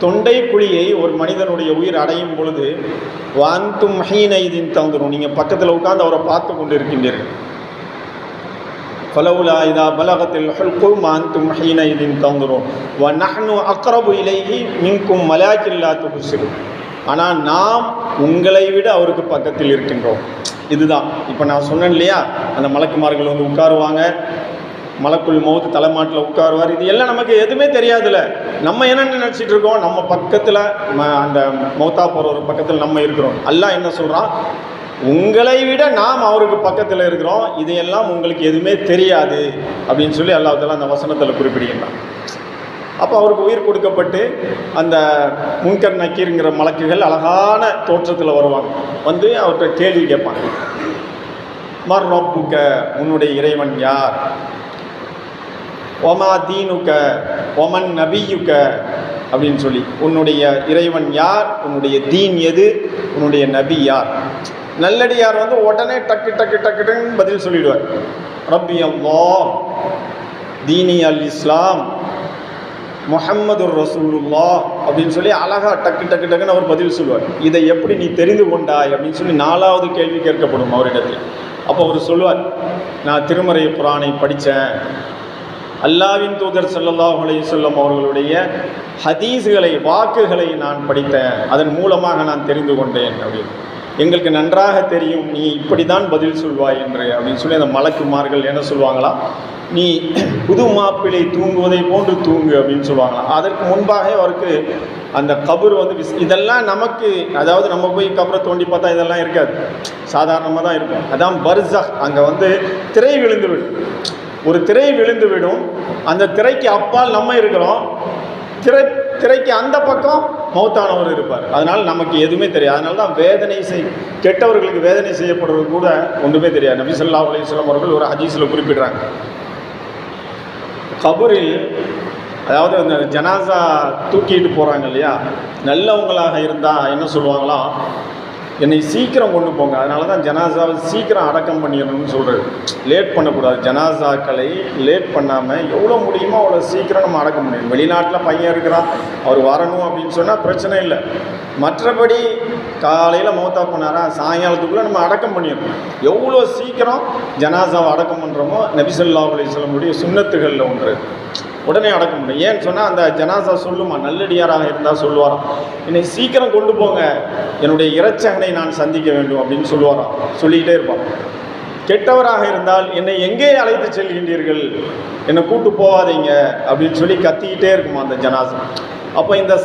தொண்டை குழியை ஒரு மனிதனுடைய உயிர் அடையும் பொழுது வாந்தும் ஹீனைதின் தந்துரும். நீங்கள் பக்கத்தில் உட்கார்ந்து அவரை பார்த்து கொண்டு இருக்கின்றீர்கள் பலவுலா இதா பலகத்தில் ஹுல்கும் அந்தும் ஹீனைதின் தந்துரும். வ நஹ்னு அக்ரபு இலைஹி மின்கும் மலாக்கில்லா துபுசிரு ஆனால் நாம் உங்களை விட அவருக்கு பக்கத்தில் இருக்கின்றோம். இதுதான். இப்போ நான் சொன்னேன் இல்லையா? அந்த மலக்குமார்கள் வந்து உட்காருவாங்க. மலக்குள் மௌத்து தலைமாட்டில் உட்காருவார். இது எல்லாம் நமக்கு எதுவுமே தெரியாதுல்ல நம்ம என்ன நினச்சிட்டு இருக்கோம்? நம்ம பக்கத்தில் அந்த மௌத்தா போகிற பக்கத்தில் நம்ம இருக்கிறோம். அல்லாஹ் என்ன சொல்கிறான் உங்களை விட நாம் அவருக்கு பக்கத்தில் இருக்கிறோம். இதையெல்லாம் உங்களுக்கு எதுவுமே தெரியாது. அப்படின்னு சொல்லி அல்லாஹ் அந்த வசனத்தில் குறிப்பிடுகின்றான். அப்போ அவருக்கு உயிர் கொடுக்கப்பட்டு அந்த முன்கர் நக்கீருங்கிற மலக்குகள் அழகான தோற்றத்தில் வருவாங்க. வந்து அவர்கிட்ட கேள்வி கேட்பாங்க. மர் ரப்புக்க உன்னுடைய இறைவன் யார்? ஒமா தீனுக்க ஒமன் நபியுக்க அப்படின்னு சொல்லி உன்னுடைய இறைவன் யார்? உன்னுடைய தீன் எது? உன்னுடைய நபி யார்? நல்லடியார் வந்து உடனே டக்கு டக்கு டக்கு டக்குன்னு பதில் சொல்லிடுவார். ரப்பி அல்லாஹ் தீனி அல் இஸ்லாம் முஹம்மது ரசூலுல்லா அப்படின்னு சொல்லி அழகா டக்கு டக்கு டக்குன்னு அவர் பதில் சொல்லுவார். இதை எப்படி நீ தெரிந்து கொண்டாய் அப்படின்னு சொல்லி நாலாவது கேள்வி கேட்கப்படும் அவரிடத்தில். அப்போ அவர் சொல்லுவார் நான் திருமறை புராணை படித்தேன். அல்லாவின் தூதர் ஸல்லல்லாஹு அலைஹி அவர்களுடைய ஹதீஸுகளை வாக்குகளை நான் படித்தேன். அதன் மூலமாக நான் தெரிந்து கொண்டேன் அப்படின்னு. எங்களுக்கு நன்றாக தெரியும் நீ இப்படி தான் பதில் சொல்வாய் என்று அப்படின்னு சொல்லி அந்த மலக்குமார்கள் என்ன சொல்லுவாங்களாம் நீ புது மாப்பிள்ளை தூங்குவதை போன்று தூங்கு அப்படின்னு சொல்லுவாங்களாம் அதற்கு முன்பாக அவருக்கு அந்த கபர் வந்து விஸ் இதெல்லாம் நமக்கு அதாவது நம்ம போய் கபரை தோண்டி பார்த்தா இதெல்லாம் இருக்காது. சாதாரணமாக தான் இருக்கும். அதான் பர்சக். அங்கே வந்து திரை விழுந்து விடும் ஒரு திரை விழுந்து விடும் அந்த திரைக்கு அப்பால் நம்ம இருக்கிறோம். திரை திரைக்கு அந்த பக்கம் மௌத்தானவர் இருப்பார். அதனால் நமக்கு எதுவுமே தெரியாது. அதனால தான் வேதனை செய் கெட்டவர்களுக்கு வேதனை செய்யப்படுறது கூட ஒன்றுமே தெரியாது. நபி ஸல்லல்லாஹு அலைஹி அவர்கள் ஒரு ஹஜீஸில் குறிப்பிடுறாங்க. கபூரில் அதாவது அந்த ஜனாசா தூக்கிட்டு போகிறாங்க இல்லையா? நல்லவங்களாக இருந்தால் என்ன சொல்லுவாங்களாம் என்னை சீக்கிரம் கொண்டு போங்க. அதனால தான் ஜனாசாவை சீக்கிரம் அடக்கம் பண்ணிடணும்னு சொல்கிறது லேட் பண்ணக்கூடாது. ஜனாசாக்களை லேட் பண்ணாமல் எவ்வளோ முடியுமோ அவ்வளோ சீக்கிரம் நம்ம அடக்கம் பண்ணிடணும். வெளிநாட்டில் பையன் இருக்கிறான். அவர் வரணும் அப்படின்னு சொன்னால் பிரச்சனை இல்லை. மற்றபடி காலையில் மௌத்தா பண்ணாரா? சாயங்காலத்துக்குள்ளே நம்ம அடக்கம் பண்ணிடணும். எவ்வளோ சீக்கிரம் ஜனாசாவை அடக்கம் பண்ணுறோமோ நபிசல்லா அலிஸ்லமுடைய சுண்ணத்துகளில் ஒன்று. உடனே அடக்க முடியும். ஏன்னு சொன்னால் அந்த ஜனாசா சொல்லுமா நல்லடியாராக இருந்தால் சொல்லுவாராம். என்னை சீக்கிரம் கொண்டு போங்க. என்னுடைய இறைச்சகனை நான் சந்திக்க வேண்டும் அப்படின்னு சொல்லுவாராம். சொல்லிக்கிட்டே இருப்பான். கெட்டவராக இருந்தால் என்னை எங்கே அழைத்து செல்கின்றீர்கள்? என்னை கூட்டு போகாதீங்க. அப்படின்னு சொல்லி கத்திக்கிட்டே இருக்குமா அந்த ஜனாசா. அப்போ இந்த